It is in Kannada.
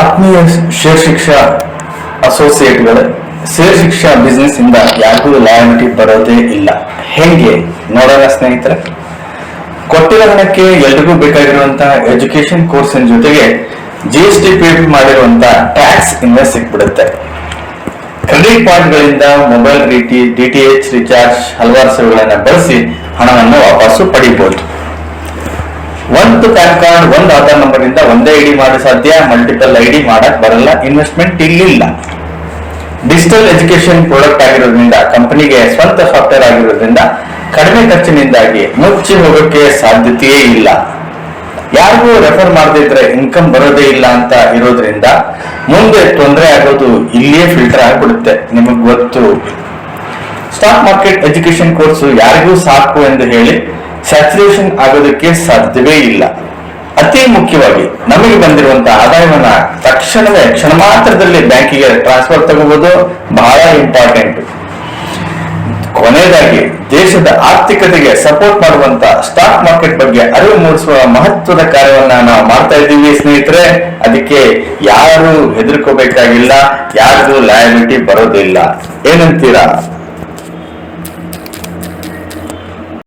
ಆತ್ಮೀಯ ಶೇರ್ ಶಿಕ್ಷಾ ಅಸೋಸಿಯೇಟ್ಗಳು ಶೇರ್ ಶಿಕ್ಷಾ ಬಿಸ್ನೆಸ್ ಇಂದ ಯಾರಿಗೂ ಲಾಯಲ್ಟಿ ಬರೋದೇ ಇಲ್ಲ. ಹೆಂಗೆ? ನೋಡೋಣ ಸ್ನೇಹಿತರೆ. ಕೊಟ್ಟಿರೋ ಹಣಕ್ಕೆ ಎಲ್ರಿಗೂ ಬೇಕಾಗಿರುವಂತಹ ಎಜುಕೇಶನ್ ಕೋರ್ಸಿನ ಜೊತೆಗೆ ಜಿ ಎಸ್ ಟಿ ಪೇ ಮಾಡಿರುವಂತ ಟ್ಯಾಕ್ಸ್ ಇಂದ ಸಿಕ್ಬಿಡುತ್ತೆ. ಕ್ರೆಡಿಟ್ ಪಾಯಿಂಟ್ಗಳಿಂದ ಮೊಬೈಲ್ ರೀತಿ, ಡಿ ಟಿ ಎಚ್ ರಿಚಾರ್ಜ್ ಹಲವಾರು ಸೇವೆಗಳನ್ನ ಬಳಸಿ ಹಣವನ್ನು ವಾಪಸ್ಸು ಪಡೆಯಬಹುದು ಒಂದು ಪ್ಯಾನ್ ಕಾರ್ಡ್, ಒಂದು ಆಧಾರ್ ಒಂದೇ ಐಡಿ ಮಾಡಿ ಸಾಧ್ಯ ಮಲ್ಟಿಪಲ್ ಐಡಿ ಮಾಡಕ್ ಬರಲ್ಲ ಇನ್ವೆಸ್ಟ್ಮೆಂಟ್ ಇಲ್ಲಿಲ್ಲ. ಡಿಜಿಟಲ್ ಎಜುಕೇಶನ್ ಪ್ರಾಡಕ್ಟ್ ಆಗಿರೋದ್ರಿಂದ ಕಂಪನಿಗೆ ಸ್ವಂತ ಸಾಫ್ಟ್ವೇರ್ ಆಗಿರೋದ್ರಿಂದ ಕಡಿಮೆ ಖರ್ಚಿನಿಂದಾಗಿ ಮುಚ್ಚಿ ಹೋಗೋಕೆ ಸಾಧ್ಯತೆಯೇ ಇಲ್ಲ. ಯಾರಿಗೂ ರೆಫರ್ ಮಾಡದಿದ್ರೆ ಇನ್ಕಮ್ ಬರೋದೇ ಇಲ್ಲ ಅಂತ ಇರೋದ್ರಿಂದ ಮುಂದೆ ತೊಂದರೆ ಆಗೋದು ಇಲ್ಲಿಯೇ ಫಿಲ್ಟರ್ ಆಗಿಬಿಡುತ್ತೆ, ನಿಮಗೆ ಗೊತ್ತು. ಸ್ಟಾಕ್ ಮಾರ್ಕೆಟ್ ಎಜುಕೇಶನ್ ಕೋರ್ಸ್ ಯಾರಿಗೂ ಸಾಕು ಎಂದು ಹೇಳಿ ಸ್ಯಾಚುರೇಷನ್ ಆಗೋದಕ್ಕೆ ಸಾಧ್ಯವೇ ಇಲ್ಲ. ಅತಿ ಮುಖ್ಯವಾಗಿ ನಮಗೆ ಬಂದಿರುವಂತಹ ಆದಾಯವನ್ನ ತಕ್ಷಣವೇ ಕ್ಷಣ ಮಾತ್ರದಲ್ಲಿ ಬ್ಯಾಂಕಿಗೆ ಟ್ರಾನ್ಸ್ಫರ್ ತಗೋಬಹುದು ಬಹಳ ಇಂಪಾರ್ಟೆಂಟ್ ಕೊನೆಯದಾಗಿ ದೇಶದ ಆರ್ಥಿಕತೆಗೆ ಸಪೋರ್ಟ್ ಮಾಡುವಂತ ಸ್ಟಾಕ್ ಮಾರ್ಕೆಟ್ ಬಗ್ಗೆ ಅರಿವು ಮೂಡಿಸುವ ಮಹತ್ವದ ಕಾರ್ಯವನ್ನ ನಾವು ಮಾಡ್ತಾ ಇದ್ದೀವಿ ಸ್ನೇಹಿತರೆ. ಅದಕ್ಕೆ ಯಾರು ಹೆದರ್ಕೋಬೇಕಾಗಿಲ್ಲ. ಯಾರಿಗೂ ಲಯಬಿಲಿಟಿ ಬರೋದಿಲ್ಲ. ಏನಂತೀರಾ?